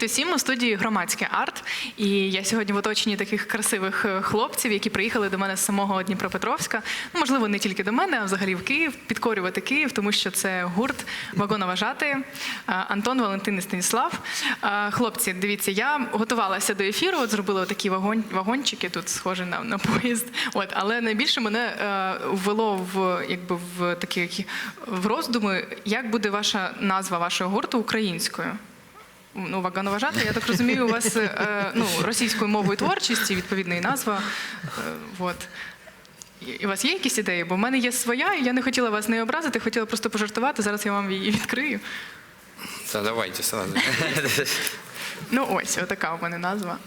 Привіт усім у студії громадське арт. І я сьогодні в оточенні таких красивих е, хлопців, які приїхали до мене з самого Дніпропетровська. Ну, можливо, не тільки до мене, а взагалі в Київ, підкорювати Київ, тому що це гурт вагоноважати е, Антон, Валентин і Станіслав. Е, Хлопці, дивіться, я готувалася до ефіру, от зробила такі вагон, вагончики, тут схожі на, на поїзд. От, але найбільше мене ввело в якби в такі в роздуми, як буде ваша назва вашого гурту українською. Ну, вагоноважати, я так розумію, у вас е, ну, російською мовою творчості, відповідна і назва. Е, вот. І- І у вас є якісь ідеї? Бо в мене є своя, і я не хотіла вас не образити, хотіла просто пожартувати. Зараз я вам її відкрию. Та давайте сразу. Ну ось, отака у мене назва.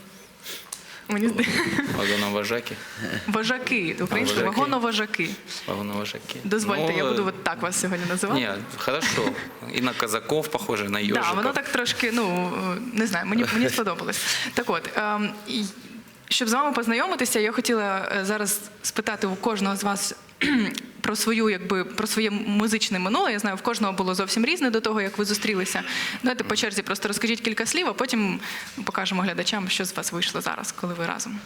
Мені здається, Вагоновожаки. вожаки, українською Вожаки. вагоновожаки. Вагоновожаки. Дозвольте, Ну, я буду э, от так вас сьогодні називати. Ні, хорошо. І на казаков похоже, на Так, да, воно так трошки, ну е, не знаю, мені, мені сподобалось. Так от, ем, і щоб з вами познайомитися, я хотіла е, зараз спитати у кожного з вас про свою, якби про своє музичне минуле. Я знаю, в кожного було зовсім різне до того, як ви зустрілися. Давайте по черзі просто розкажіть кілька слів, а потім покажемо глядачам, що з вас вийшло зараз, коли ви разом.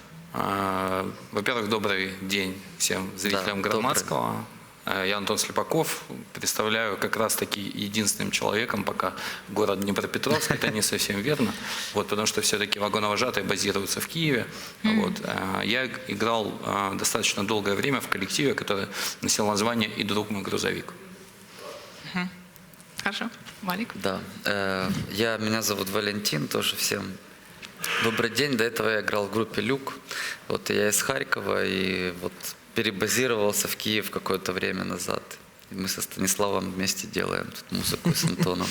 Во-первых, добрый день всем зрителям Да, Громадского. А, Я Антон Слепаков, представляю как раз-таки единственным человеком пока город Днепропетровск, это не совсем верно, вот, потому что все-таки вагоновожатые базируются в Киеве. Вот. А, Я играл а, достаточно долгое время в коллективе, который носил название «И друг мой грузовик». Хорошо, Валік. Да. Э, Я, меня зовут Валентин, тоже всем добрый день. До этого я играл в группе «Люк». Вот я из Харькова и вот перебазировался в Киев какое-то время назад. И мы со Станиславом вместе делаем тут музыку с Антоном.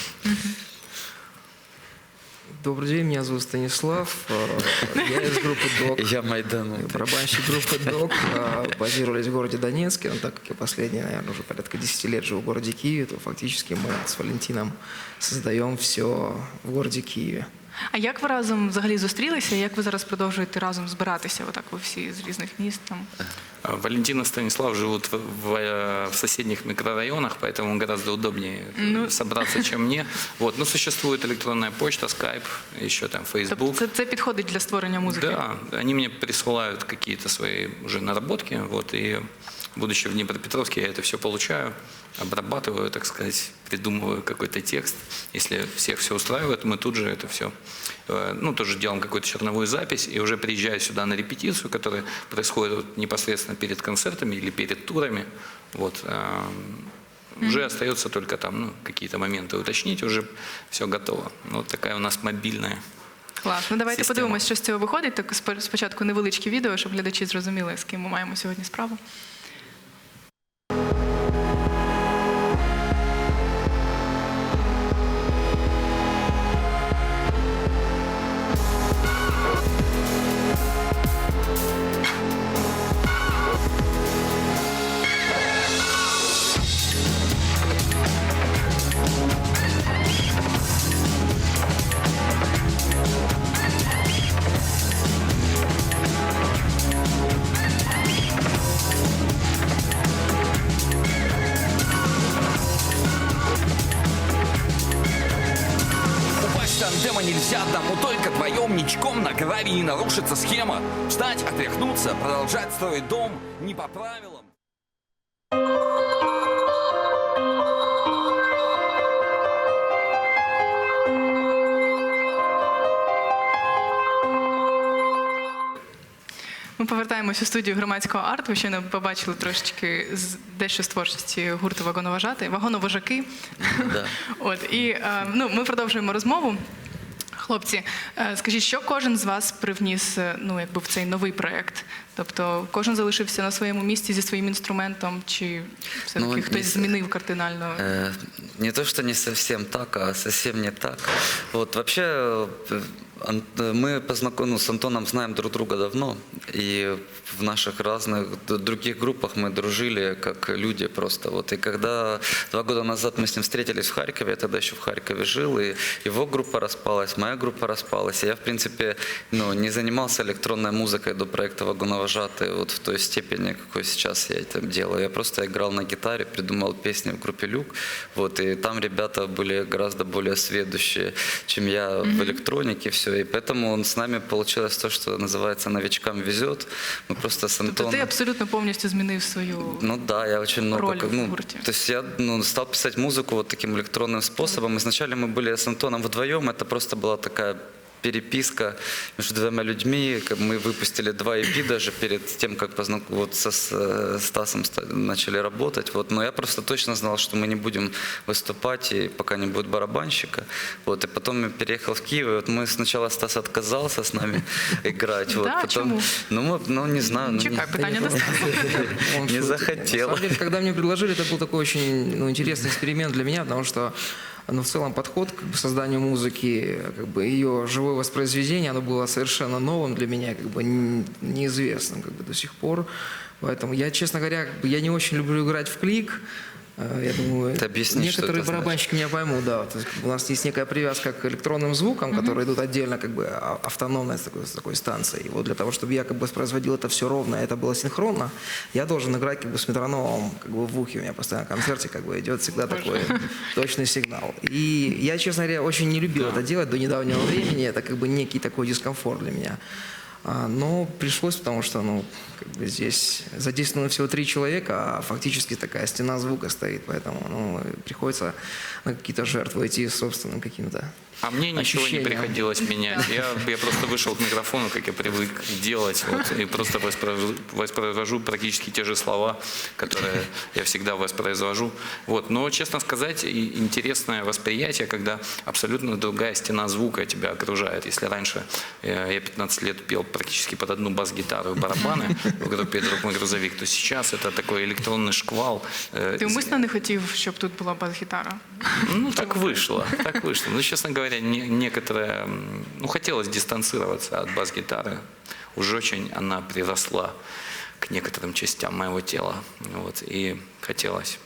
Добрый день, меня зовут Станислав. э, Я из группы ДОК. И я майданул. Барабанщик группы ДОК. э, Базировались в городе Донецке, но так как я последние, наверное, уже порядка 10 лет живу в городе Киеве, то фактически мы с Валентином создаем все в городе Киеве. А як ви разом взагалі зустрілися? і Як ви зараз продовжуєте разом збиратися? Отак ви всі з різних міст там. А, Валентин и Станислав живут в, в, э, в соседних микрорайонах, поэтому гораздо удобнее Ну. собраться, чем мне. Вот. Но существует электронная почта, скайп, еще там Facebook. це, це підходить для створення музики. Да, они мне присылают какие-то свои уже наработки, вот, и будучи в Днепропетровске, я это все получаю, обрабатываю, так сказать, придумываю какой-то текст. Если всех все устраивает, мы тут же это все, ну, тоже делаем какую-то черновую запись, и уже приезжая сюда на репетицию, которая происходит вот непосредственно перед концертами или перед турами, вот, э, уже остается только там, ну, какие-то моменты уточнить, уже все готово. Вот такая у нас мобильная Клас. Ну давайте Система. подивимось, що з цього виходить. Так спо- спочатку невеличке відео, щоб глядачі зрозуміли, з ким ми маємо сьогодні справу. Вдвоем ничком на гравии нарушится схема. Встать, отряхнуться, продолжать строить дом не по правилам. Ми повертаємося у студію громадського арт. Ви щойно побачили трошечки з дещо з творчості гурту вагоноважати, вагоновожаки. Да. От і е, ну, ми продовжуємо розмову. Хлопці, е, скажіть, що кожен з вас привніс е, ну, якби в цей новий проєкт? Тобто кожен залишився на своєму місці зі своїм інструментом, чи все-таки Ну, хтось не с- змінив кардинально? Э, Не то, что не совсем так, а совсем не так. Вот вообще э, Ан- э, Мы познаком... ну, с Антоном знаем друг друга давно, и в наших разных других группах мы дружили как люди просто. Вот. И когда два года назад мы с ним встретились в Харькове, я тогда еще в Харькове жил, и его группа распалась, моя группа распалась. И я, в принципе, ну, не занимался электронной музыкой до проекта «Вагоновожатый» вот в той степени, какой сейчас я это делаю. Я просто играл на гитаре, придумал песни в группе «Люк», вот, и там ребята были гораздо более сведущие, чем я в электронике, все. И поэтому он с нами получилось то, что называется «новичкам везет». Мы просто с Тобто Антоном... ти абсолютно повністю змінив свою Ну да, я очень много... роль как, в ну, гурте. то есть я ну, стал писать музыку вот таким электронным способом. Изначально мы были с Антоном вдвоем, это просто была такая переписка между двумя людьми. Мы выпустили два EP даже перед тем, как познак... вот со с- э, Стасом ста- начали работать. Вот. Но я просто точно знал, что мы не будем выступать, и пока не будет барабанщика. Вот. И потом я переехал в Киев, и вот мы сначала Стас отказался с нами играть. Вот. Да, Потом, чему? ну, мы, ну, не знаю. ну, Чекай, не-. Он Не захотел. Когда мне предложили, это был такой очень ну, интересный эксперимент для меня, потому что ну, в целом подход к созданию музыки, как бы ее живое воспроизведение, оно было совершенно новым для меня, как бы неизвестным как бы, до сих пор. Поэтому я, честно говоря, я не очень люблю играть в клик. Э, Я думаю, Ты объясни, что некоторые это значит. барабанщики меня поймут, да. То есть, у нас есть некая привязка к электронным звукам, которые идут отдельно, как бы а- автономно с такой, с такой станцией. И вот для того, чтобы я как бы воспроизводил это все ровно, это было синхронно, я должен играть как бы с метрономом как бы в ухе. У меня постоянно на концерте как бы идет всегда такой точный сигнал. И я, честно говоря, очень не любил это делать до недавнего времени. Это как бы некий такой дискомфорт для меня. А, Но пришлось, потому что, ну, как бы здесь задействовано всего три человека, а фактически такая стена звука стоит, поэтому, ну, приходится на какие-то жертвы идти собственным каким-то А мне ничего не ощущением. приходилось менять. Я, я просто вышел к микрофону, как я привык делать, вот, и просто воспроизвожу, воспроизвожу практически те же слова, которые я всегда воспроизвожу. Вот. Но, честно сказать, интересное восприятие, когда абсолютно другая стена звука тебя окружает. Если раньше э, я 15 лет пел практически под одну бас-гитару и барабаны в группе «Друг мой грузовик», то сейчас это такой электронный шквал. э, Ти умисно не хотів, щоб тут була бас-гітара? ну, так вышло, так вышло. Ну, честно говоря, не- некоторое, ну, хотелось дистанцироваться от бас-гитары. Уже очень она приросла к некоторым частям моего тела. Вот, и хотелось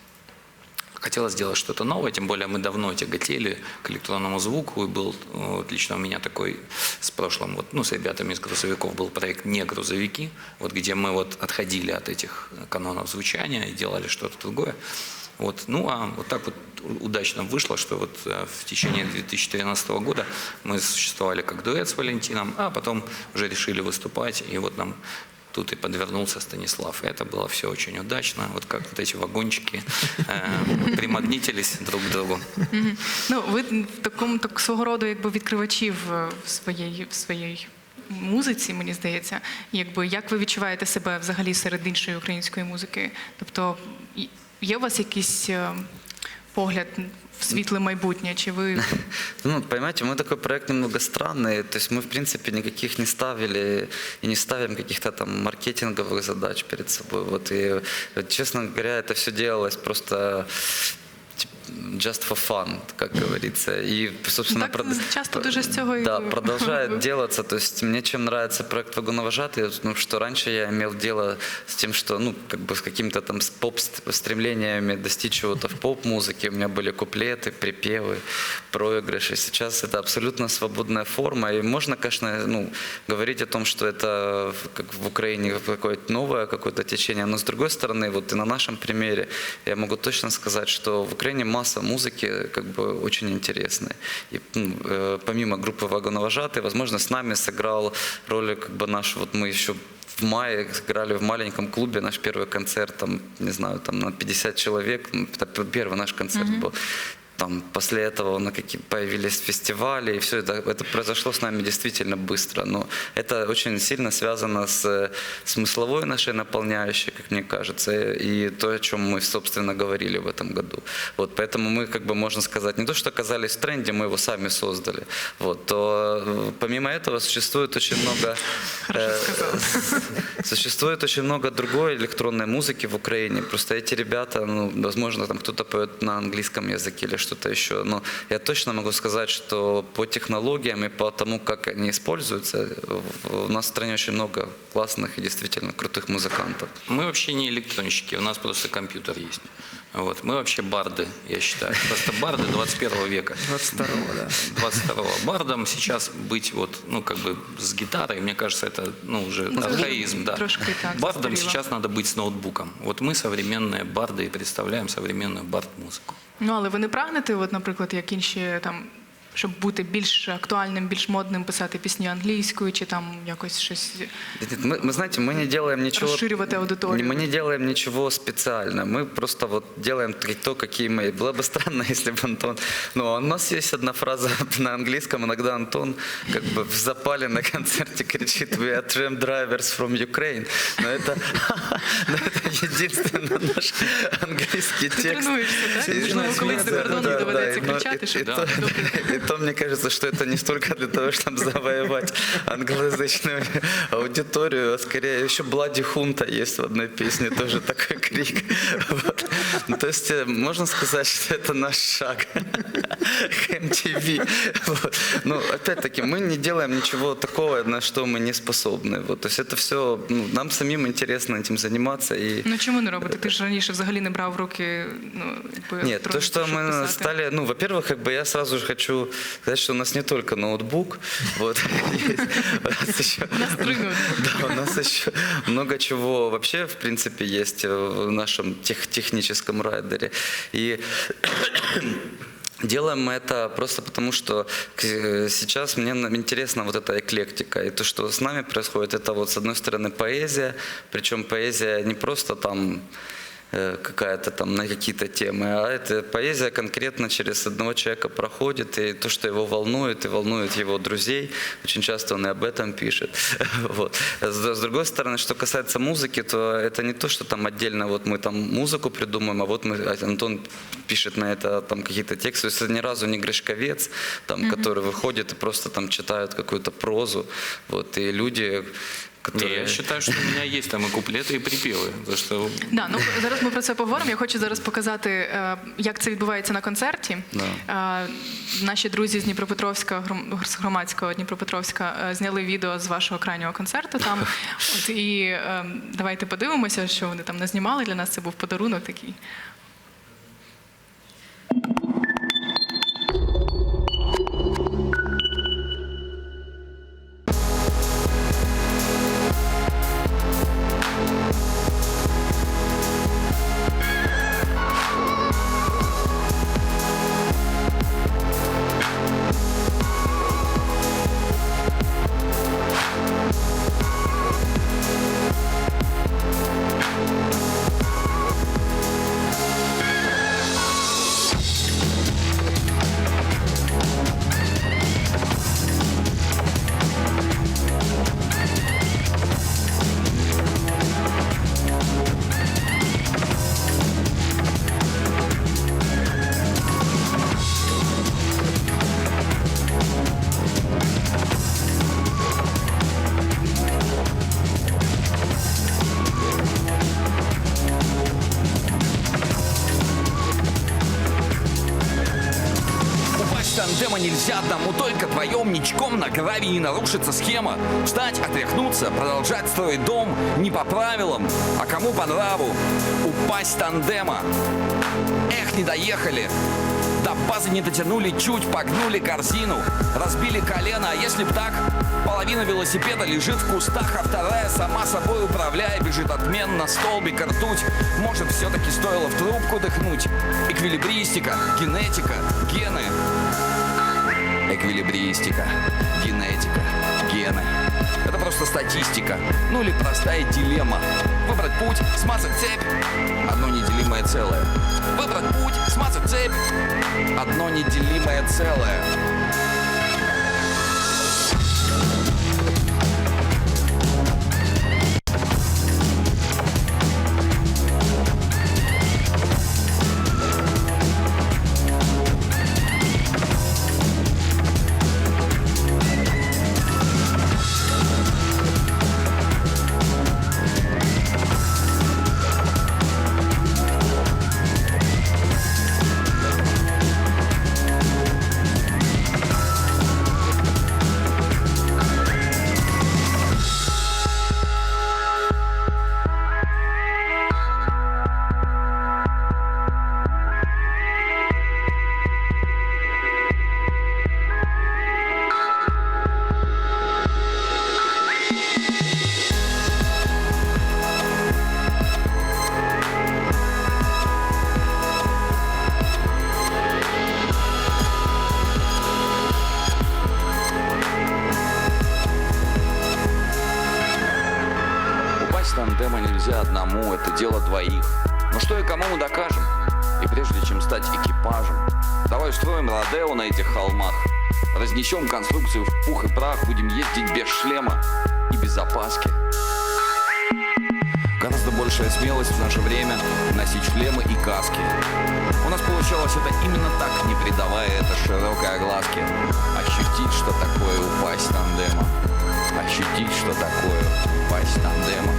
хотелось сделать что-то новое, тем более мы давно тяготели к электронному звуку, и был вот, лично у меня такой с прошлым, вот, ну, с ребятами из грузовиков был проект «Не грузовики», вот, где мы вот отходили от этих канонов звучания и делали что-то другое. Вот. Ну, а вот так вот удачно вышло, что вот э, в течение 2013 года мы существовали как дуэт с Валентином, а потом уже решили выступать, и вот нам тут и подвернулся Станислав. И это было все очень удачно, вот как вот эти вагончики э, примагнитились друг к другу. Мгм. Ну, ви в такому так свого роду якби відкривачів е, в своїй в своїй музиці, мені здається. Якби як ви відчуваєте себе взагалі серед іншої української музики? Тобто і- є у вас якийсь е, погляд в світле майбутнє? Чи ви Ну, понимаете, мы такой проект немного странный. То есть мы, в принципе, никаких не ставили и не ставим каких-то там маркетинговых задач перед собой. Вот и, честно говоря, это все делалось просто just for fun, как говорится. И, собственно, Так часто дуже з цього да, продолжает делаться. То есть мне чем нравится проект «Вагоновожатый», ну, что раньше я имел дело с тем, что, ну, как бы с какими-то там с поп-стремлениями достичь чего-то в поп-музыке. У меня были куплеты, припевы, проигрыши. Сейчас это абсолютно свободная форма. И можно, конечно, ну, говорить о том, что это как в Украине какое-то новое какое-то течение. Но с другой стороны, вот и на нашем примере я могу точно сказать, что в Украине масса музыки как бы очень интересной. И ну, э, помимо группы «Вагоновожатый», возможно, с нами сыграл роль как бы наш, вот мы еще в мае играли в маленьком клубе наш первый концерт, там, не знаю, там на 50 человек, это первый наш концерт был. Там после этого на какие появились фестивали, и все это, это произошло с нами действительно быстро. Но это очень сильно связано с смысловой нашей наполняющей, как мне кажется, и то, о чем мы, собственно, говорили в этом году. Вот, поэтому мы, как бы, можно сказать, не то, что оказались в тренде, мы его сами создали. Вот, то э, помимо этого существует очень много... э, Существует очень много другой электронной музыки в Украине. Просто эти ребята, ну, возможно, там кто-то поет на английском языке или что что-то еще. Но я точно могу сказать, что по технологиям и по тому, как они используются, у нас в стране очень много классных и действительно крутых музыкантов. Мы вообще не электронщики, у нас просто компьютер есть. Вот. Мы вообще барды, я считаю. Просто барды 21 века. 22-го, да. 22-го. Бардом сейчас быть вот, ну, как бы с гитарой, мне кажется, это, ну, уже Ну, архаизм, да. так, Бардом сейчас надо быть с ноутбуком. Вот мы современные барды и представляем современную бард-музыку. Ну але ви не прагнете, от, наприклад, як інші там. Щоб бути більш актуальним, більш модним, писати пісні англійською чи там якось щось Мы, мы, знаете, мы не делаем ничего... розширювати аудиторію. Мы не делаем ничего специально. Мы просто вот делаем три- то, какие мы. Было бы странно, если бы Антон... Ну, у нас есть одна фраза на английском. Иногда Антон как бы в запале на концерте кричит «We are tram drivers from Ukraine». Но это, но это единственный наш английский Ти текст. тренуєшся, так? И- Можливо, колись за Да, кордоном да, доведеться да, и- кричати, и- щоб и Да. То- мне кажется, что это не столько для того, чтобы завоевать англоязычную аудиторию, а скорее еще Блади Хунта есть в одной песне, тоже такой крик. Вот. Ну, То есть э, можно сказать, что это наш шаг к MTV. Вот. Но опять-таки мы не делаем ничего такого, на что мы не способны. Вот. То есть это все, ну, нам самим интересно этим заниматься. И Ну чому не робите? Ти ж раніше взагалі не брав в руки. Ну, якби, Нет, то, что мы писати. стали, ну, во-первых, как бы я сразу же хочу сказать, что у нас не только ноутбук, вот, у нас еще, много чего вообще, в принципе, есть в нашем тех, техническом райдере. И Делаем мы это просто потому, что к- сейчас мне на- интересна вот эта эклектика. И то, что с нами происходит, это вот с одной стороны поэзия, причем поэзия не просто там э, какая-то там на какие-то темы, а это поэзия конкретно через одного человека проходит, и то, что его волнует, и волнует его друзей, очень часто он и об этом пишет. Вот. С другой стороны, что касается музыки, то это не то, что там отдельно вот мы там музыку придумаем, а вот мы, а Антон пишет на это там какие-то тексты. То есть это ни разу не Гришковец, там, который выходит и просто там читает какую-то прозу. Вот. И люди, которые... я считаю, что у меня есть там и куплеты, и припевы. За что Да, ну зараз ми про це поговоримо. Я хочу зараз показати, е, як це відбувається на концерті. Да. Е, Наші друзі з Дніпропетровська, гром- з громадського Дніпропетровська е, зняли відео з вашого крайнього концерту там. От, і е, давайте подивимося, що вони там назнімали. Для нас це був подарунок такий. Вдвоем Ничком на гравии не нарушится схема. Встать, отряхнуться, продолжать строить дом Не по правилам, а кому по нраву. Упасть тандема. Эх, не доехали. До базы не дотянули, чуть погнули корзину. Разбили колено, а если б так Половина велосипеда лежит в кустах А вторая сама собой управляя Бежит отменно, столбик, ртуть. Может, все-таки стоило в трубку дыхнуть? Эквилибристика, генетика, гены Эквилибристика, генетика, гены. Это просто статистика. Ну или простая дилемма. Выбрать путь, смазать цепь. Одно неделимое целое. Выбрать путь, смазать цепь. Одно неделимое целое. Разнесем конструкцию в пух и прах, будем ездить без шлема и без опаски. Гораздо большая смелость в наше время носить шлемы и каски. У нас получалось это именно так, не придавая это широкой огласке. Ощутить, что такое упасть тандема. Ощутить, что такое упасть тандема.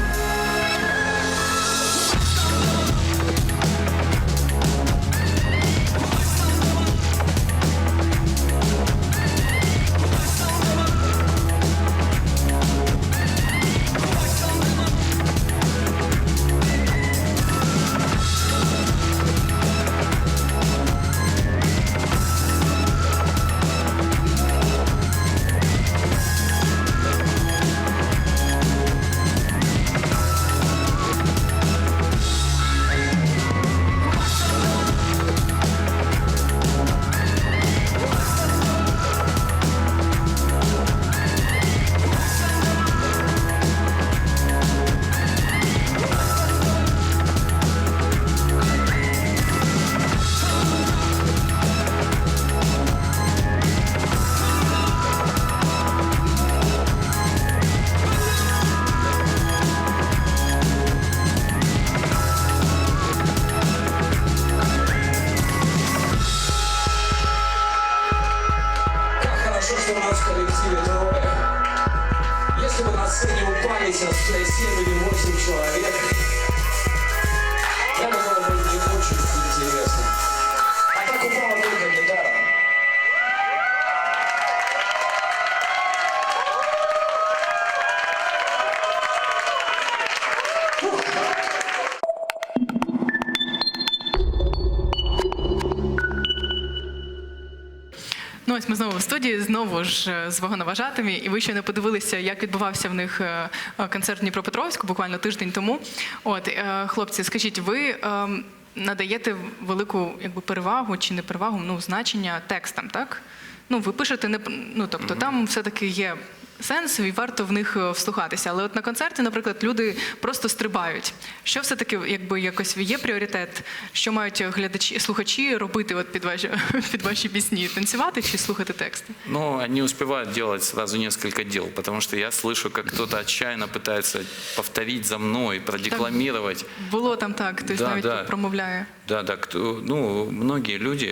Знову в студії, знову ж е, з вагоноважатими, і ви ще не подивилися, як відбувався в них е, е, концерт в Дніпропетровську буквально тиждень тому. От хлопці, скажіть, ви ем, надаєте велику якби перевагу чи не перевагу, ну значення текстам, так? Ну, ви пишете не ну, тобто там все-таки є сенс, і варто в них е, вслухатися. Але от на концерті, наприклад, люди просто стрибають. Що все-таки якби якось є пріоритет, що мають глядачі, слухачі робити от під ваші під ваші пісні? Танцювати чи слухати тексти? Но они успевают делать сразу несколько дел, потому что я слышу, как кто-то отчаянно пытается повторить за мной, продекламировать. Було там так, хтось Да, навіть да. промовляє. Да, кто, ну, многие люди,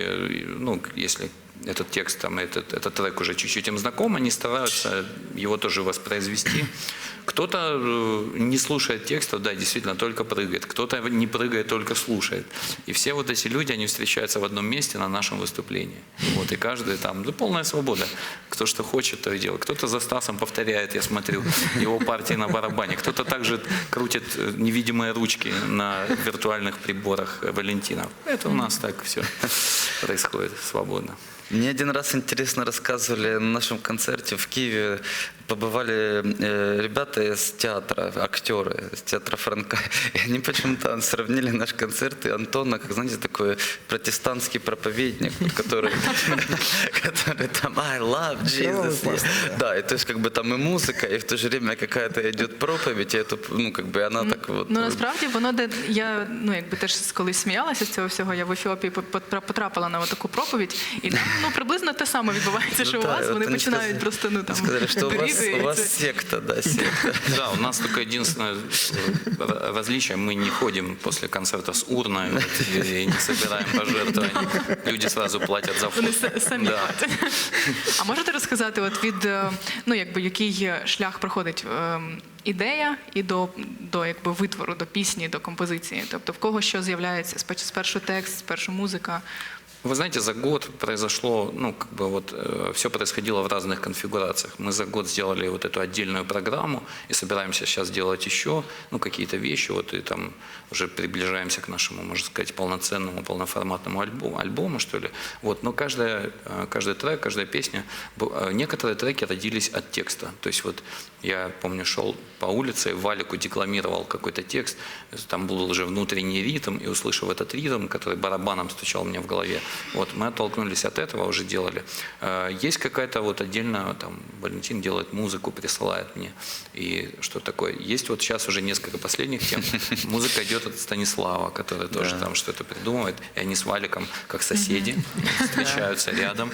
ну, если этот текст, там, этот, этот трек уже чуть-чуть им знаком, они стараются его тоже воспроизвести. Кто-то э, не слушает текстов, да, действительно, только прыгает. Кто-то не прыгает, только слушает. И все вот эти люди, они встречаются в одном месте на нашем выступлении. Вот, и каждый там, ну, полная свобода. Кто что хочет, то и делает. Кто-то за Стасом повторяет, я смотрю, его партии на барабане. Кто-то также крутит э, невидимые ручки на виртуальных приборах Валентина. Это у нас так все происходит свободно. Мне один раз интересно рассказывали на нашем концерте в Киеве. Побывали э, ребята из театра, актеры из театра Франка. И они почему-то сравнили наш концерт и Антона, как, знаете, такой протестантский проповедник, вот, который, который там I love Здоровый Jesus. пастор, Да, и то есть как бы там и музыка, и в то же время какая-то идет проповедь, и это, ну, как бы она так вот... Ну насправді воно де я ну якби теж колись сміялася з цього всього. Я в Ефіопії потра- потрапила на таку проповідь, і там ну приблизно те саме відбувається, що Ну у да, вас. вот Вони они починають сказали- просто ну там Сказали, что у вас, у вас секта, да, секта. Да, у нас только единственное э, различие, мы не ходим после концерта с урной и не собираем пожертвования. Люди сразу платят за Вони вход. с- самі Да. А можете розказати, от від е, ну якби який шлях проходить ідея і до, до якби витвору, до пісні, до композиції? Тобто в кого що з'являється? Спеч- Спершу текст, спершу музика. Вы знаете, за год произошло, ну, как бы вот все происходило в разных конфигурациях. Мы за год сделали вот эту отдельную программу и собираемся сейчас делать еще, ну, какие-то вещи, вот и там уже приближаемся к нашему, можно сказать, полноценному, полноформатному альбому, альбому что ли. Вот, но каждая, э, каждый трек, каждая песня, э, некоторые треки родились от текста. То есть вот я помню, шел по улице, Валику декламировал какой-то текст, там был уже внутренний ритм, и услышав этот ритм, который барабаном стучал мне в голове, Вот, мы оттолкнулись от этого, уже делали. Э, Есть какая-то вот отдельно, там, Валентин делает музыку, присылает мне, и что такое. Есть вот сейчас уже несколько последних тем. Музыка идет от Станислава, который тоже там что-то придумывает, и они с Валиком, как соседи, встречаются рядом,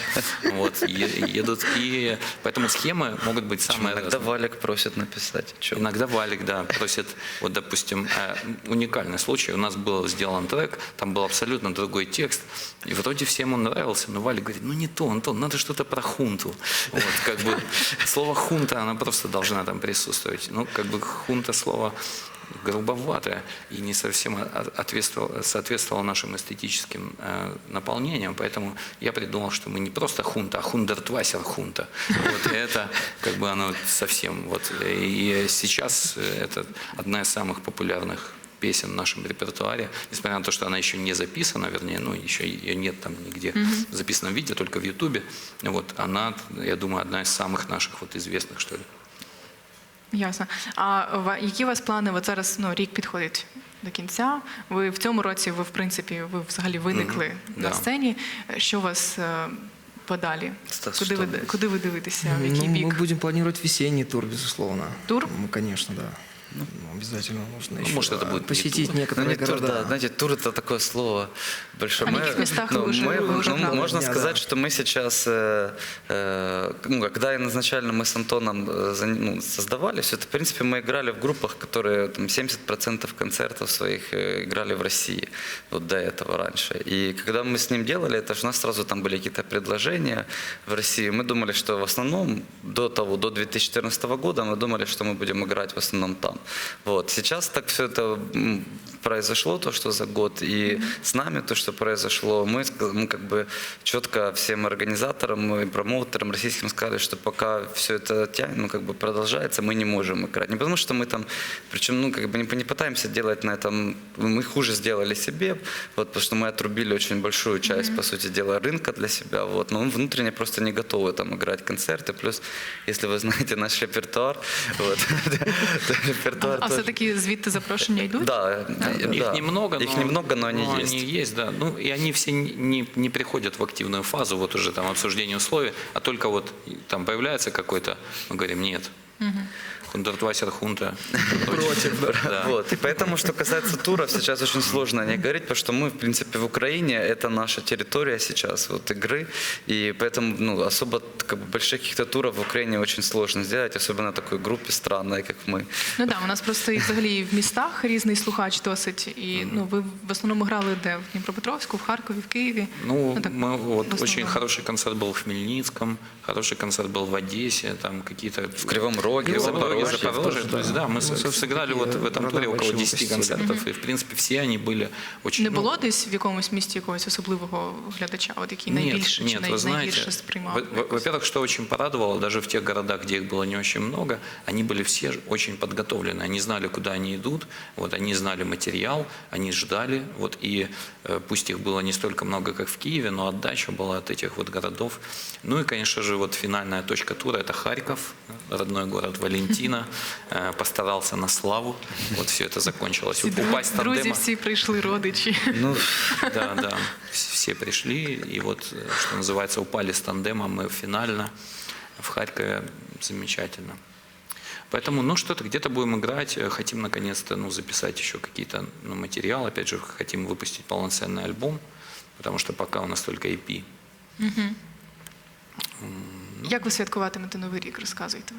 вот, едут. И поэтому схемы могут быть самые Иногда. Валик просит написать. Иногда Валик, да, просит, вот, допустим, э, уникальный случай. У нас был сделан трек, там был абсолютно другой текст, и вроде всем он нравился, но Валик говорит, ну не то, Антон, надо что-то про хунту. Вот, как бы, слово хунта, она просто должна там присутствовать. Ну, как бы хунта слово грубоватое и не совсем о- ответствовало- соответствовало нашим эстетическим э, наполнениям, поэтому я придумал, что мы не просто хунта, а хундертвасер хунта. Вот, это как бы оно совсем вот. И сейчас это одна из самых популярных песен в нашем репертуаре, несмотря на то, что она еще не записана, вернее, ну, еще ее нет там нигде в записанном виде, только в Ютубе. Вот, она, я думаю, одна из самых наших вот известных, что ли. Ясно. А ва- які у вас плани? От зараз ну, рік підходить до кінця. Ви в цьому році, ви в принципі, ви взагалі виникли Мгм, на да. сцені. Що у вас е, подалі? Стас, Куди що ви, буде? куди ви дивитеся? В Ну, який мы бік? будем планировать весенний тур, безусловно. Тур? Ну, конечно, да. Ну, обязательно нужно Ну, еще может, это будет не посетить тур. Ну, некоторые не тур, города. да. Знаете, тур это такое слово большое. А каких местах вы уже- мы- уже ну, можно Да, сказать, да. что мы сейчас, э, э, ну, когда изначально мы с Антоном э, ну, создавали все это, в принципе, мы играли в группах, которые там, 70% концертов своих э, играли в России, вот до этого раньше. И когда мы с ним делали, это же у нас сразу там были какие-то предложения в России. Мы думали, что в основном до того, до 2014 года, мы думали, что мы будем играть в основном там. Вот. Сейчас так все это произошло, то, что за год, и с нами то, что произошло, мы, мы как бы четко всем организаторам и промоутерам российским сказали, что пока все это тянет, ну, как бы продолжается, мы не можем играть. Не потому, что мы там, причем, ну, как бы не, не пытаемся делать на этом, мы хуже сделали себе, вот, потому что мы отрубили очень большую часть, по сути дела, рынка для себя, вот, но мы внутренне просто не готовы там играть концерты, плюс, если вы знаете наш репертуар, вот, репертуар А тоже- все-таки звідти запрошення йдуть? да, Их да. немного, Их но, немного, но они но есть. Они есть, да. Ну, и они все не, не приходят в активную фазу, вот уже там обсуждение условий, а только вот там появляется какой-то, мы говорим, нет. Хундертвасер хунта. Против. Да. Вот. И поэтому, что касается туров, сейчас очень сложно о них говорить, потому что мы, в принципе, в Украине, это наша территория сейчас, вот игры, и поэтому ну, особо как бы, больших каких-то туров в Украине очень сложно сделать, особенно такой группе странной, как мы. Ну так, у нас просто і взагалі в містах різний слухач досить. І ну ви в основному грали де? В Дніпропетровську, в Харкові, в Києві. Ну, так, мы, вот, в основном. очень хороший концерт был в Хмельницком, хороший концерт был в Одессе, там какие-то... В Кривом Роге, в в Запорожье, Запорожье Запорожье. тоже, То есть, да. да, мы Ну, с- собственно, сыграли вот в этом города туре около большого 10 посетили. концертов, и, в принципе, все они были очень... Не ну, було десь в якомусь місті якогось особливого глядача, от який найбільше нет, чи нет, най- вы знаете, найгірше сприймав? во- во- во-первых, что очень порадовало, даже в тех городах, где их было не очень много, они были все ж- очень подготовлены, они знали, куда они идут, вот они знали материал, они ждали, вот и э, пусть их было не столько много, как в Киеве, но отдача была от этих вот городов. Ну и, конечно же, вот финальная точка тура – это Харьков, родной город Валентина, Э, постарался на славу, вот все это закончилось. Всі дру- Упасть друзі тандема. всі прийшли, родичі. Ну, Да, да. Вс- Все пришли, и вот, э, что называется, упали с тандема мы финально в Харькове. Замечательно. Поэтому, ну, что-то где-то будем играть, э, хотим наконец-то, ну, записать еще какие-то ну, материалы, опять же, хотим выпустить полноценный альбом, потому что пока у нас только E EP. Як ви святкуватимете Новий рік? Розказуйте.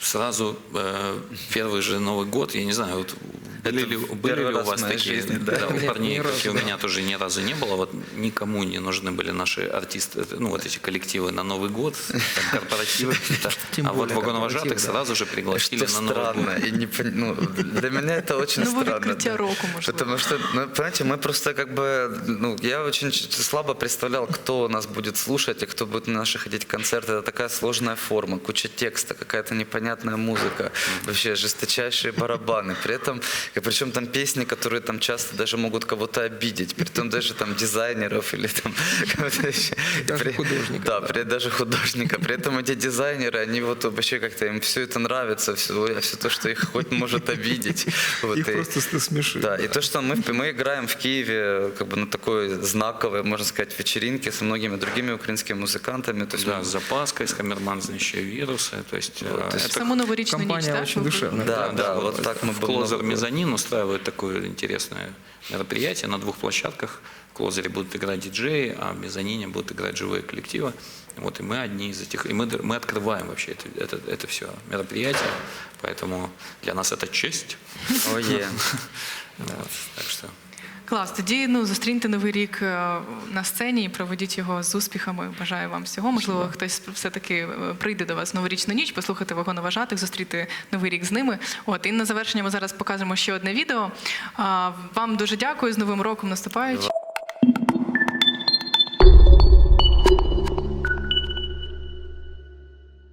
Сразу э, первый же Новый год, я не знаю, вот были, ли, были ли у раз вас такие, жизни, да. да, у парней, как разу, и у да. меня тоже ни разу не было, вот никому не нужны были наши артисты, ну вот эти коллективы на Новый год, там, корпоративы Тем а вот вагоновожатых да. сразу же пригласили Что на Новый странно. год. И не, ну, для меня это очень Ну, странно. да. року, может, Потому что, ну, понимаете, мы просто как бы, ну, я очень слабо представлял, кто нас будет слушать и кто будет на наши ходить концерты. Это такая сложная форма, куча текста, какая-то непонятная непонятная музыка, вообще жесточайшие барабаны. При этом, причем там песни, которые там часто даже могут кого-то обидеть, при том даже там дизайнеров или там кого-то еще. Даже При- художника, Да, да. при- даже художника. При этом эти дизайнеры, они вот вообще как-то им все это нравится, все, все то, что их хоть может обидеть. Вот, Их и- просто ст- смешит. Да, и то, что мы, мы играем в Киеве как бы на такой знаковой, можно сказать, вечеринке с многими другими украинскими музыкантами. То есть Да, мы- с запаской, с камерманзнящие вирусы. То есть, э, то есть это Саму новорічну ніч, компанія так? очень ви- душевна. Да, да, вот так мы в бы Клозер много- Мезонин устраивает такое интересное мероприятие на двух площадках. В Клозере будут играть диджеи, а в Мезонине будут играть живые коллективы. Вот, и мы одни из этих, и мы, д- мы открываем вообще это, это, это все мероприятие, поэтому для нас это честь. Ой, е. Вот, так что Клас, тоді ну зустріньте новий рік е, на сцені і проведіть його з успіхами. Бажаю вам всього. Можливо, хтось все таки прийде до вас в новорічну ніч, послухати вагоноважатих, зустріти новий рік з ними. От і на завершення ми зараз покажемо ще одне відео. Вам дуже дякую з новим роком наступаючим.